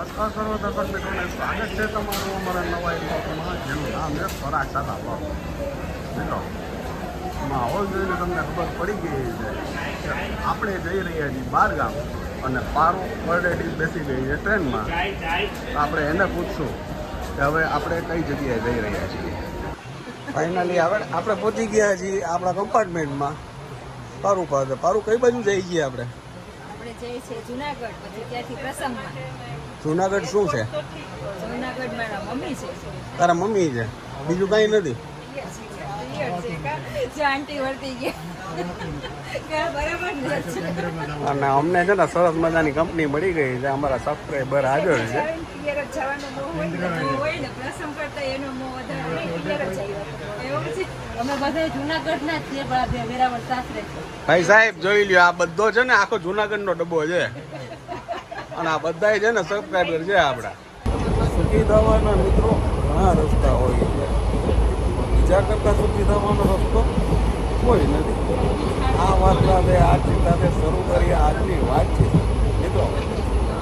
નમસ્કાર સર્વ દર્શક મિત્રોને સ્વાગત છે તમારું અમારા નવા એપિસોડમાં જેનું નામ છે ખોરાક સાદા બ્લોગ મિત્રો માહોલ જોઈને તમને ખબર પડી ગઈ છે કે આપણે જઈ રહ્યા છીએ બાર ગામ અને પારો ઓલરેડી બેસી ગઈ છે ટ્રેનમાં. આપણે એને પૂછશું કે હવે આપણે કઈ જગ્યાએ જઈ રહ્યા છીએ. ફાઇનલી હવે આપણે પહોંચી ગયા છીએ આપણા કમ્પાર્ટમેન્ટમાં પારું પાસે પારું કઈ બાજુ જઈ ગયા આપણે? આપણે જઈએ છીએ જુનાગઢ પછી ત્યાંથી પ્રસંગમાં. જુનાગઢ શું છે? જુનાગઢ મારા મમ્મી છે. તારા મમ્મી છે? બીજું કાંઈ નથી? ને? અને અમને છે ને સરસ મજાની કંપની મળી ગઈ છે અમારા સબસ્ક્રાઈબર હાજર છે. ને ને જુનાગઢ ના ભાઈ સાહેબ જોઈ લ્યો આ બધો છે ને આખો જુનાગઢનો ડબ્બો છે. અને આ બધા છે ને સબસ્ક્રાઈબર છે આપણા સુખી થવાના મિત્રો ઘણા રસ્તા હોય છે. બીજા કરતા સુખી થવાનો રસ્તો કોઈ નથી. આ વાત સાથે, આજની સાથે શરૂ કરી આજની વાતચીત મિત્રો,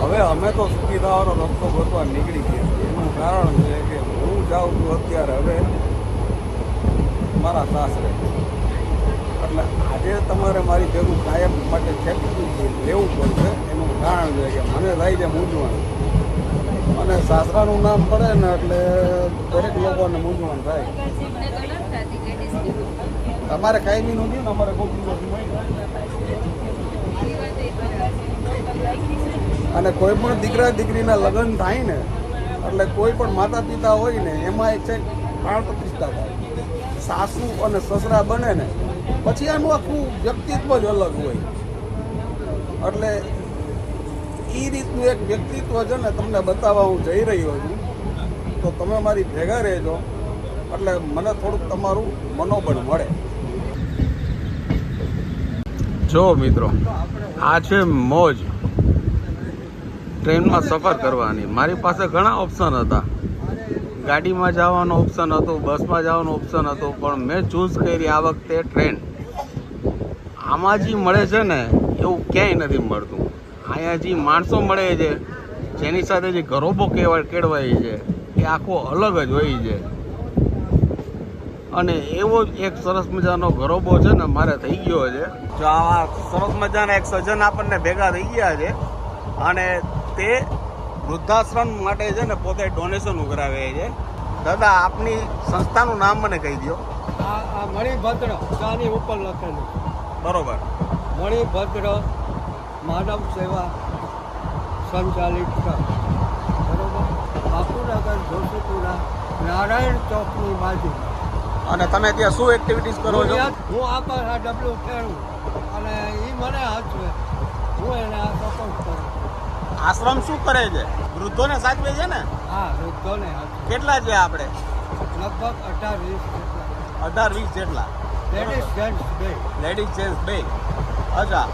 હવે અમે તો સુખી થવાનો રસ્તો ગોતવા નીકળી ગયા એનું કારણ છે કે હું જાઉં છું અત્યારે હવે મારા સાસરે. એટલે આજે તમારે મારી ભેગું કાયમ માટે ખેતી લેવું પડશે, એનું કારણ છે કે મને થાય છે મૂંઝવણ. અને સાસરાનું નામ પડે ને એટલે દરેક લોકોને મૂંઝવણ થાય. તમારે કાંઈ કાયમી નથી ને અમારે કોઈ દિવસ અને કોઈ પણ દીકરા દીકરીના લગ્ન થાય ને, એટલે કોઈ પણ માતા પિતા હોય ને, એમાં એક છે પ્રતિષ્ઠા થાય. સાસુ અને સસરા બને ને પછી આનું આખું વ્યક્તિત્વ જ અલગ હોય. એટલે એ રીતનું એક વ્યક્તિત્વ છે ને તમને બતાવવા હું જઈ રહ્યો છું, તો તમે મારી ભેગા રહેજો. એટલે મને થોડુંક તમારું મનોબળ મળે. જો મિત્રો, આ છે મોજ. ટ્રેનમાં સફર કરવાની. મારી પાસે ઘણા ઓપ્શન હતા. ગાડીમાં જવાનો ઓપ્શન હતો બસમાં જવાનો ઓપ્શન હતો, પણ મેં ચૂઝ કરી આ વખતે ટ્રેન આમાં જે મળે છે ને, એવું ક્યાંય નથી મળતું. અહીંયા જે માણસો મળે છે, જેની સાથે જે ગરોબો કહેવાય કેળવાય છે, એ આખો અલગ જ હોય છે. અને એવો જ એક સરસ મજાનો ગરોબો છે ને, મારે થઈ ગયો છે. જો આવા સરસ મજાના એક સજ્જન આપણને ભેગા થઈ ગયા છે, અને તે વૃદ્ધાશ્રમ માટે છે ને પોતે ડોનેશન ઉઘરાવે છે. દાદા આપની સંસ્થાનું નામ મને કહી દો આ આ મણિભદ્ર ચાની ઉપર લખેલું. બરોબર. મણિભદ્ર માનવ સેવા સંચાલિત બરોબર? બાપુનગર જોશીપુરા નારાયણ ચોકની બાજુ અને તમે ત્યાં શું એક્ટિવિટીઝ કરો છો? હું આકર આ ડબલું ખેડું અને એ મને હાચવે હું એને આ સપોર્ટ કરું. આશ્રમ શું કરે છે? વૃદ્ધોને સાચવે છે ને? હા વૃદ્ધોને કેટલા છે આપણે? લગભગ અઢાર વીસ અઢાર વીસ જેટલા. લેડીઝ જેન્ટ્સ બે લેડીઝ જેન્ટ્સ બે અચ્છા.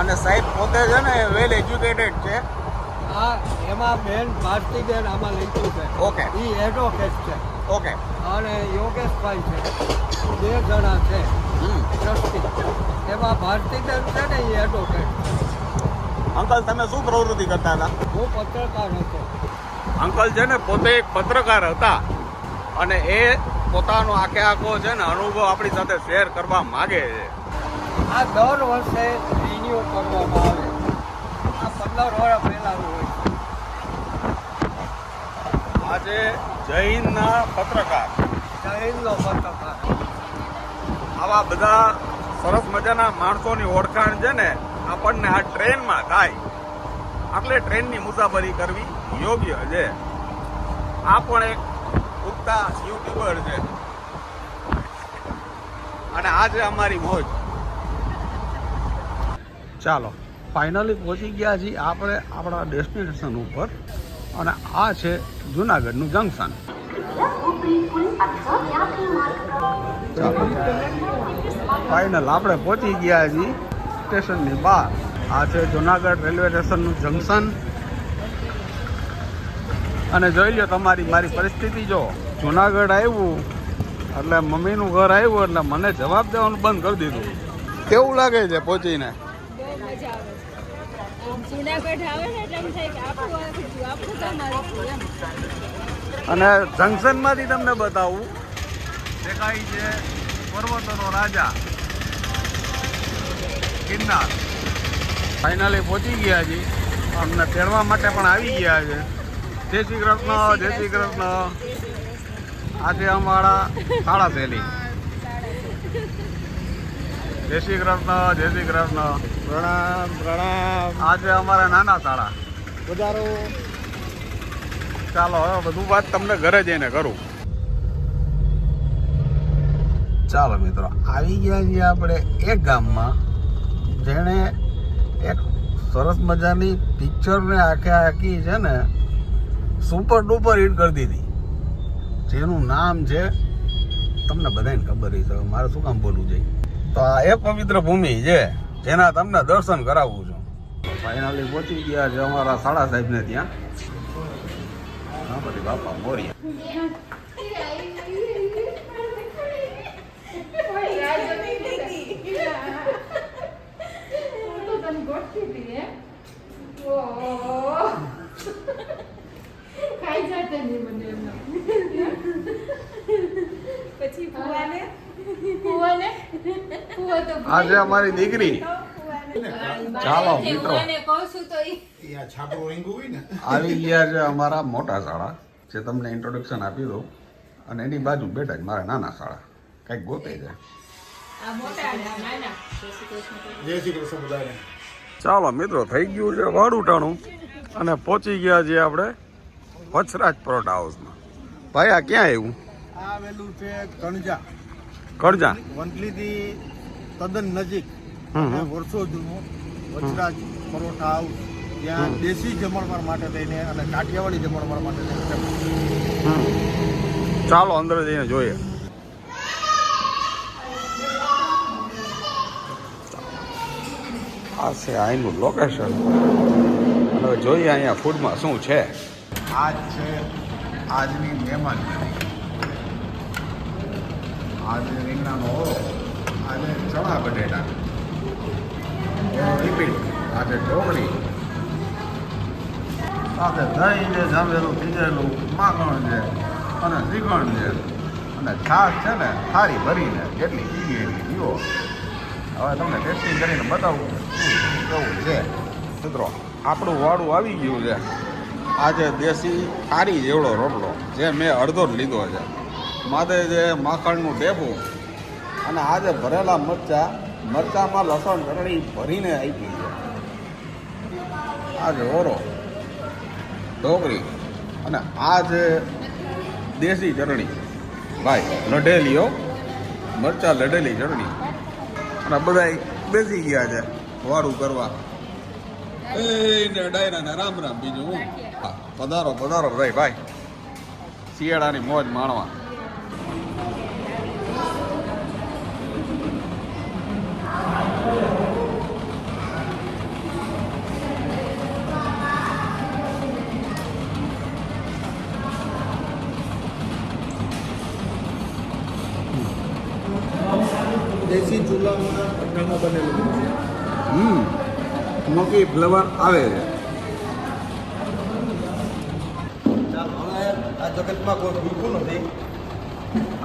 અને સાહેબ પોતે છે ને વેલ એજ્યુકેટેડ છે? હા એમાં બેન ભારતીબેન આમાં લીધું છે. ઓકે એ એડવોકેટ છે. ઓકે અને યોગેશભાઈ છે. બે જણા છે. ટ્રસ્ટી. એમાં ભારતીબેન છે ને એ એડવોકેટ અંકલ તમે શું પ્રવૃત્તિ કરતા હતા? હું પત્રકાર હતો. અંકલ છે ને પોતે એક પત્રકાર હતા. અને એ પોતાનો આખે આખો છે ને અનુભવ આપણી સાથે શેર કરવા માગે છે. આ દર વર્ષે રિન્યુ કરવામાં આવે. આ પંદર વર્ષ પહેલાનું હોય છે. આજે જૈનના પત્રકાર. જૈનનો પત્રકાર. આવા બધા સરસ મજાના માણસોની ઓળખાણ છે ને આપણને આ ટ્રેનમાં થાય. એટલે ટ્રેનની મુસાફરી કરવી યોગ્ય છે. આ પણ એક ઉગતા યુટ્યુબર છે. અને આ છે અમારી મોજ. ચાલો ફાઇનલી પહોંચી ગયા છીએ આપણે આપણા ડેસ્ટિનેશન ઉપર. અને આ છે જુનાગઢનું જંકશન ફાઇનલ આપણે પહોંચી ગયા છીએ. સ્ટેશનની બહાર. આ છે જુનાગઢ રેલવે સ્ટેશનનું જંકશન. અને જોઈ લો તમારી મારી પરિસ્થિતિ જો. જુનાગઢ આવ્યું એટલે મમ્મીનું ઘર આવ્યું એટલે મને જવાબ દેવાનું બંધ કરી દીધું. કેવું લાગે છે પહોંચીને? અને જંકશનમાંથી તમને બતાવું. દેખાય છે પર્વતોનો રાજા. ગિરનાર. ફાઇનલી પહોંચી ગયા છે અમને તેડવા માટે પણ આવી ગયા છે. જય શ્રી કૃષ્ણ જય શ્રી કૃષ્ણ. આજે અમારા શાળા શૈલી જય શ્રી કૃષ્ણ જય શ્રી કૃષ્ણ. પ્રણામ પ્રણામ. આજે અમારા નાના શાળા. વધારો. ચાલો હવે બધું વાત તમને ઘરે જઈને કરું. ચાલો મિત્રો આવી ગયા છીએ આપણે એક ગામમાં. જેણે એક સરસ મજાની પિક્ચરને આખે આખી છે ને સુપર ડુપર હિટ કરી દીધી. જેનું નામ છે, તમને બધાને ખબર છે મારે શું કામ બોલવું છે તો આ એ પવિત્ર ભૂમિ છે, જેના તમને દર્શન કરાવું છું. ફાઇનલી પહોંચી ગયા છે અમારા સાડા સાહેબને ત્યાં. ગણપતિ બાપા મોર્યા. પછી ફુવાને? આજે અમારી દીકરી. ચાલો મિત્રો. આવી ગયા છે અમારા મોટા શાળા જે તમને ઇન્ટ્રોડક્શન આપી દઉં. અને એની બાજુ બેઠા છે મારા નાના શાળા. કંઈક ગોતે છે. આ મોટા અને આ નાના. જય શ્રી કૃષ્ણ બધાને. ચાલો મિત્રો થઈ ગયું છે વાડુટાણું અને પહોંચી ગયા છીએ આપણે વચરાજ પ્રોટ હાઉસમાં. ભાઈ આ ક્યાં આવ્યું? આવેલું છે કણજા. કણજા? વંટલીથી તદ્દન નજીક. વર્ષો જૂનું વચરાજ પરોઠા હાઉસ. ત્યાં દેશી જમણવાર માટે લઈને અને કાઠિયાવાડી જમણવાર માટે લઈને. ચાલો અંદર જઈને જોઈએ. આ છે અહીંનું લોકેશન અને હવે જોઈએ અહીંયા ફૂડમાં શું છે. આજ છે આજની મહેમાન આજે રીંગણાનો ઓળો, આજે ચણા બટેટા. રિપીટ આજે ઢોકળી. સાથે દહીં છે, જામેલું ભીજેલું માખણ છે, અને શ્રીખંડ છે. અને છાશ છે ને સારી ભરીને, કેટલી પીવી એટલી પીવો હવે તમને ટેસ્ટિંગ કરીને બતાવું કેવું છે. મિત્રો, આપણું વાડું આવી ગયું છે. આજે દેશી કારી જેવડો રોટલો, જે મેં અડધો જ લીધો છે. માથે જે માખણનું ટેપું અને આજે ભરેલા મરચા, મરચામાં લસણ ચટણી ભરીને આપી છે. આજે ઓરો, ઢોકળી અને આ છે દેશી ચટણી. ભાઈ, લઢેલીઓ, મરચા લઢેલી ચટણી. અને બધા બેસી ગયા છે. વાળું કરવા. એ ડાયરાને રામ રામ બીજું હું. પધારો પધારો ભાઈ ભાઈ. શિયાળાની મોજ માણવા. દેશી ચૂલામાં બનેલું હમ. સ્મોકી ફ્લેવર આવે છે. આ જગતમાં કોઈ ભૂખું નથી.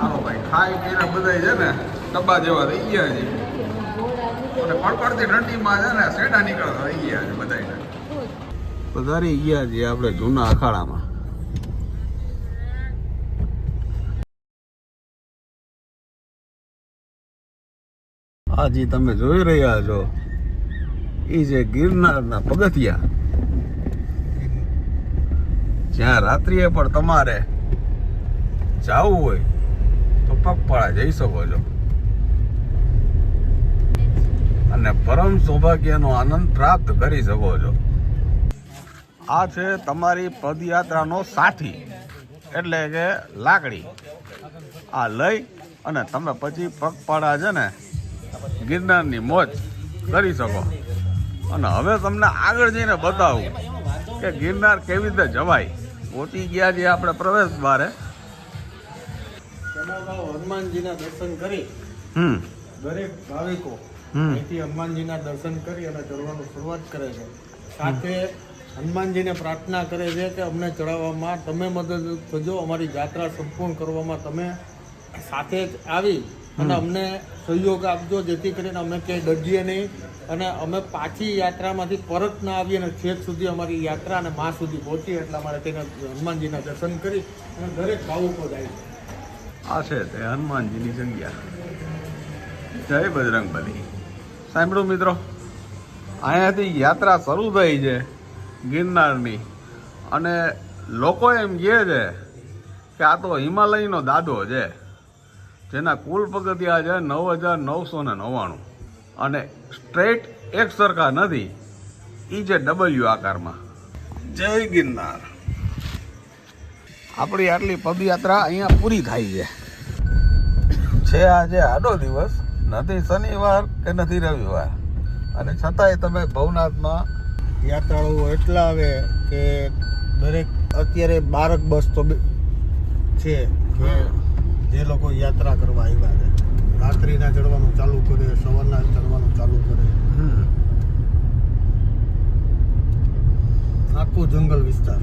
આનો ભાઈ ખાઈ પીને બધા છે ને ડબ્બા જેવા થઈ ગયા છે. અને કડકડતી ઠંડીમાં છે ને શેડા નીકળતા થઈ ગયા છે બધા પધારી ગયા છે આપણે જૂના અખાડામાં. આજે તમે જોઈ રહ્યા છો. એ જે ગિરનારના પગથિયા. જ્યાં રાત્રિએ પણ તમારે જવું હોય, તો પગપાળા જઈ શકો છો. અને પરમ સૌભાગ્યનો આનંદ પ્રાપ્ત કરી શકો છો. આ છે તમારી પદયાત્રાનો સાથી એટલે કે લાકડી. આ લઈ અને તમે પછી પગપાળા છે ને ગિરનારની મોજ કરી શકો. અને હવે તમને આગળ જઈને બતાવું કે ગિરનાર કેવી રીતે જવાય. પહોંચી ગયા જે આપણે પ્રવેશ દ્વારે. હનુમાનજીના દર્શન કરી. હમ. દરેક ભાવિકો. અહીંથી હનુમાનજીના દર્શન કરી અને ચડવાનું શરૂઆત કરે છે. સાથે હનુમાનજીને પ્રાર્થના કરે છે કે અમને ચડાવવામાં તમે મદદ કરજો અમારી યાત્રા સંપૂર્ણ કરવામાં તમે સાથે જ આવી. અને અમને સહયોગ આપજો જેથી કરીને અમે ક્યાંય ડગીએ નહીં. અને અમે પાછી યાત્રામાંથી પરત ના આવીએ અને છેક સુધી અમારી યાત્રા અને મા સુધી પહોંચીએ એટલા માટે તેને હનુમાનજીના દર્શન કરી અને દરેક ભાવુકો જાય આ છે તે હનુમાનજીની જગ્યા. જય બજરંગબલી સાંભળો મિત્રો અહીંયાથી યાત્રા શરૂ થઈ છે ગિરનારની. અને લોકો એમ કહે છે કે આ તો હિમાલયનો દાદો છે. જેના કુલ પગથિયા છે નવ હજાર નવસો ને નવ્વાણું. અને સ્ટ્રેટ એક સરખા નથી એ છે ડબલ્યુ આકારમાં. જય ગિરનાર. આપણી આટલી પદયાત્રા અહીંયા પૂરી થાય છે. છે આજે આડો દિવસ નથી શનિવાર કે નથી રવિવાર. અને છતાંય તમે ભવનાથમાં યાત્રાળુઓ એટલા આવે કે દરેક અત્યારે બારક બસ તો બે- છે. કે જે લોકો યાત્રા કરવા આવ્યા છે રાત્રિના ચડવાનું ચાલુ કરે સવારના ચડવાનું ચાલુ કરે. આખો જંગલ વિસ્તાર.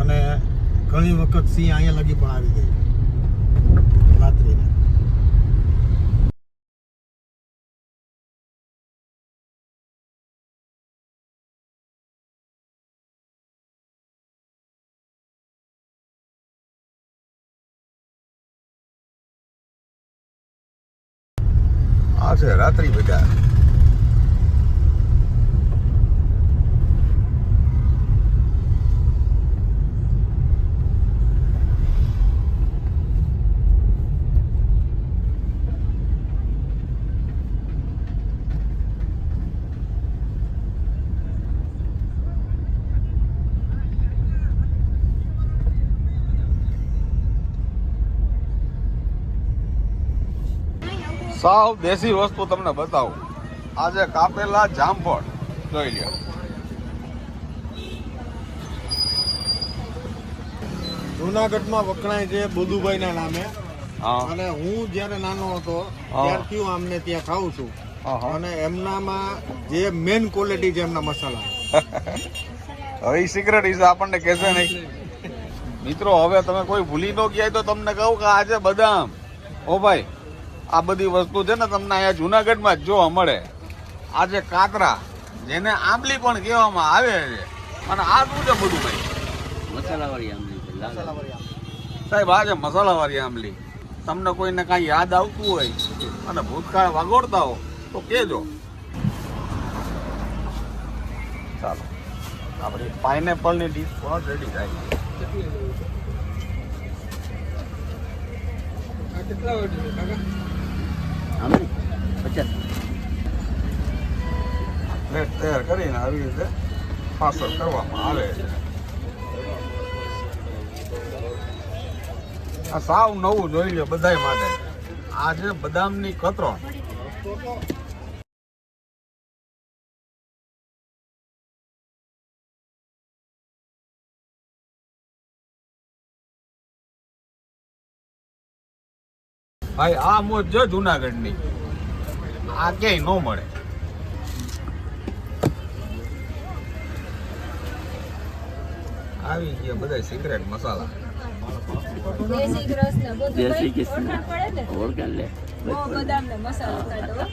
અને ઘણી વખત સિંહ અહીંયા લગી પણ આવી જાય રાત્રિને. છે રાત્રિ બજાર સાવ દેશી વસ્તુ તમને બતાવું. આજે કાપેલા જામફળ. જોઈ લ્યો. જુનાગઢમાં વખણાય છે બોધુભાઈના નામે. હા. અને હું જ્યારે નાનો હતો. ત્યારથી હું આમને ત્યાં ખાઉં છું. અને એમનામાં જે મેન ક્વોલિટી છે એમના મસાલા. હવે સિક્રેટ ઇઝ આપણને કહેશે નહીં. મિત્રો હવે તમે કોઈ ભૂલી ન ગયા તો તમને કહું કે આજે બદામ. ઓ ભાઈ આ બધી વસ્તુ છે ને તમને અહીંયા જુનાગઢમાં જ જોવા મળે. આ જે કાતરા જેને આંબલી પણ કહેવામાં આવે છે. અને આ શું છે બધું ભાઈ? મસાલાવાળી આંબલી લાલ સાહેબ આ છે મસાલાવાળી આંબલી તમને કોઈને કાંઈ યાદ આવતું હોય અને ભૂતકાળ વાગોડતા હો તો કહેજો. ચાલો આપણી પાઇનેપલની ડીશ પણ રેડી થાય પ્લેટ તૈયાર કરીને આવી રીતે પાર્સલ કરવામાં આવે છે. આ સાવ નવું જોઈ લો બધાય માટે. આ છે બદામની કતરણ. ભાઈ આ મોજ છે જુનાગઢની. આ ક્યાંય ન મળે. આવી ગયા બધા સિક્રેટ મસાલા. દેશી કૃષ્ણ દેશી કૃષ્ણ. ઓળખાણ પડે ને? ઓળખાણ લે. બદામ ને મસાલો ખાધો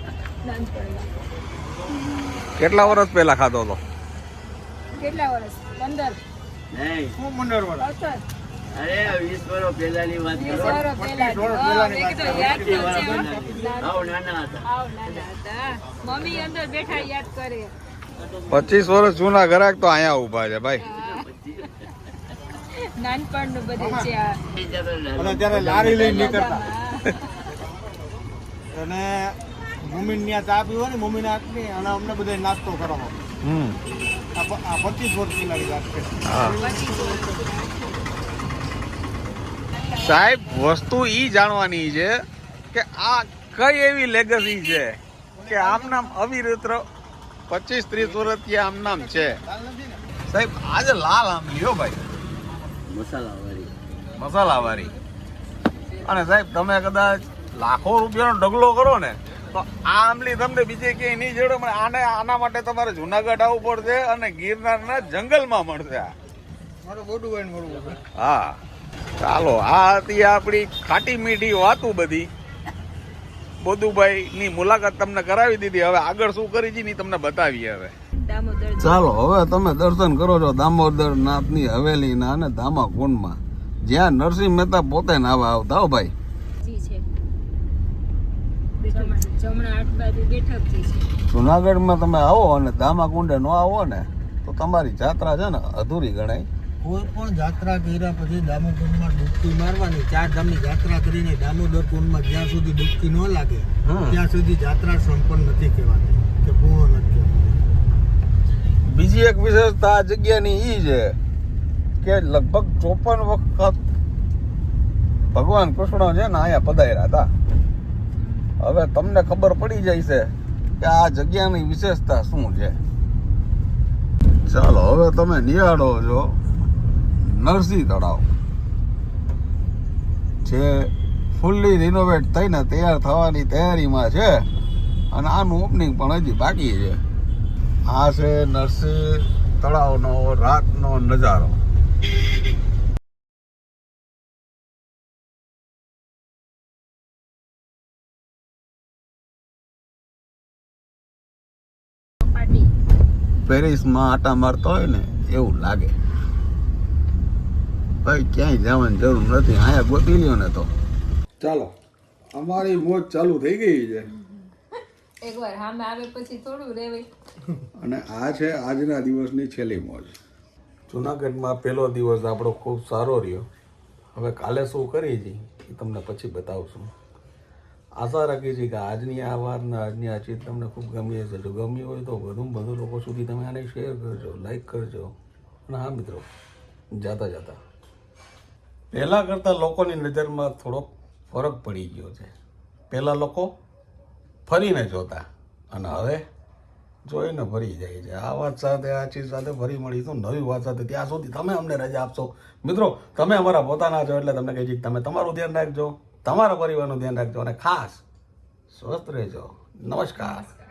કેટલા વર્ષ પહેલા ખાધો હતો? કેટલા વર્ષ? પંદર? નહીં. હું પંદર સત્તર અરે વીસ વર્ષ પહેલાની વાત કરો. વર્ષ પહેલા વર્ષ પહેલાની મેં કીધું યાદ તો છે આવ નાના હતા. આવ નાના હતા. મમ્મી અંદર બેઠા યાદ કરે. પચીસ વર્ષ જૂના ગ્રાહક તો અહીંયા ઊભા છે ભાઈ. નાનપણનું બધું છે આ. અને ત્યારે લારી લઈને નીકળતા. અને મમ્મીને ત્યાં ચા પીવો ને મમ્મીને હાથની અને અમને બધા નાસ્તો કરવાનો. હમ. આ પચીસ વર્ષ પહેલાની વાત છે. સાહેબ વસ્તુ એ જાણવાની છે કે આ કઈ એવી લેગસી છે કે આમ નામ અવિરત પચીસ ત્રીસ વર્ષથી આમ નામ છે. સાહેબ આજે લાલ આમ લ્યો ભાઈ. મસાલાવાળી. મસાલા વાળી અને સાહેબ તમે કદાચ લાખો રૂપિયાનો ઢગલો કરો ને તો આ આંબલી તમને બીજે ક્યાંય નહીં જડે પણ આને આના માટે તમારે જુનાગઢ આવવું પડશે અને ગિરનારના જંગલમાં મળશે આ. મારે મળવું હા. ચાલો આ હતી આપણી ખાટી મીઠી વાતું બધી. બોધુભાઈ ની મુલાકાત તમને કરાવી દીધી. હવે આગળ શું કરી છે ની તમને બતાવીએ હવે. ચાલો હવે તમે દર્શન કરો છો દામોદર નાથની હવેલીના અને ધામા કુંડમાં જ્યાં નરસિંહ મહેતા પોતે નાવા આવતા હો ભાઈ. જુનાગઢમાં તમે આવો અને ધામા કુંડે ન આવો ને તો તમારી જાત્રા છે ને અધૂરી ગણાય. કોઈ પણ જાત્રા કર્યા પછી દામોદરમાં ડૂબકી મારવાની ચાર ધામની જાત્રા કરીને દામોદર કુંડમાં જ્યાં સુધી ડૂબકી ન લાગે. ત્યાં સુધી જાત્રા સંપન્ન નથી કહેવાની કે પૂર્ણ નથી બીજી એક વિશેષતા આ જગ્યાની ઈ છે કે લગભગ ચોપન વખત ભગવાન કૃષ્ણ છે ને અહીંયા પધાર્યા હતા. હવે તમને ખબર પડી જાય છે કે આ જગ્યાની વિશેષતા શું છે. ચાલો હવે તમે નિહાળો છો. નરસિંહ તળાવ જે ફૂલ્લી રિનોવેટ થઈને તૈયાર થવાની તૈયારીમાં છે અને આનું ઓપનિંગ પણ હજી બાકી છે. આ છે નરસિંહ તળાવનો રાતનો નજારો. પેરિસમાં આટા મારતો હોય ને એવું લાગે. ભાઈ ક્યાંય જવાની જરૂર નથી. અહીંયા ગોતી લ્યો ને તો. ચાલો અમારી મોજ ચાલુ થઈ ગઈ છે. એકવાર હામે આવે પછી થોડું રેવાય અને આ છે આજના દિવસની છેલ્લી મોજ. જુનાગઢમાં પહેલો દિવસ આપણો ખૂબ સારો રહ્યો. હવે કાલે શું કરી છે એ તમને પછી બતાવશું. આશા રાખીએ છીએ કે આજની આ વાત ને આજની આ ચીજ તમને ખૂબ ગમી હશે. જો ગમી હોય તો વધુમાં વધુ લોકો સુધી તમે આને શેર કરજો લાઈક કરજો. અને હા મિત્રો જાતા જાતા. પહેલાં કરતાં લોકોની નજરમાં થોડોક ફરક પડી ગયો છે. પહેલાં લોકો ફરીને જોતા અને હવે જોઈને ભરી જાય છે. આ વાત સાથે, આ ચીજ સાથે ફરી મળીશું. નવી વાત સાથે ત્યાં સુધી તમે અમને રજા આપશો. મિત્રો, તમે અમારા પોતાના છો એટલે તમને કહી છીએ તમે તમારું ધ્યાન રાખજો, તમારા પરિવારનું ધ્યાન રાખજો અને ખાસ સ્વસ્થ રહેજો. નમસ્કાર.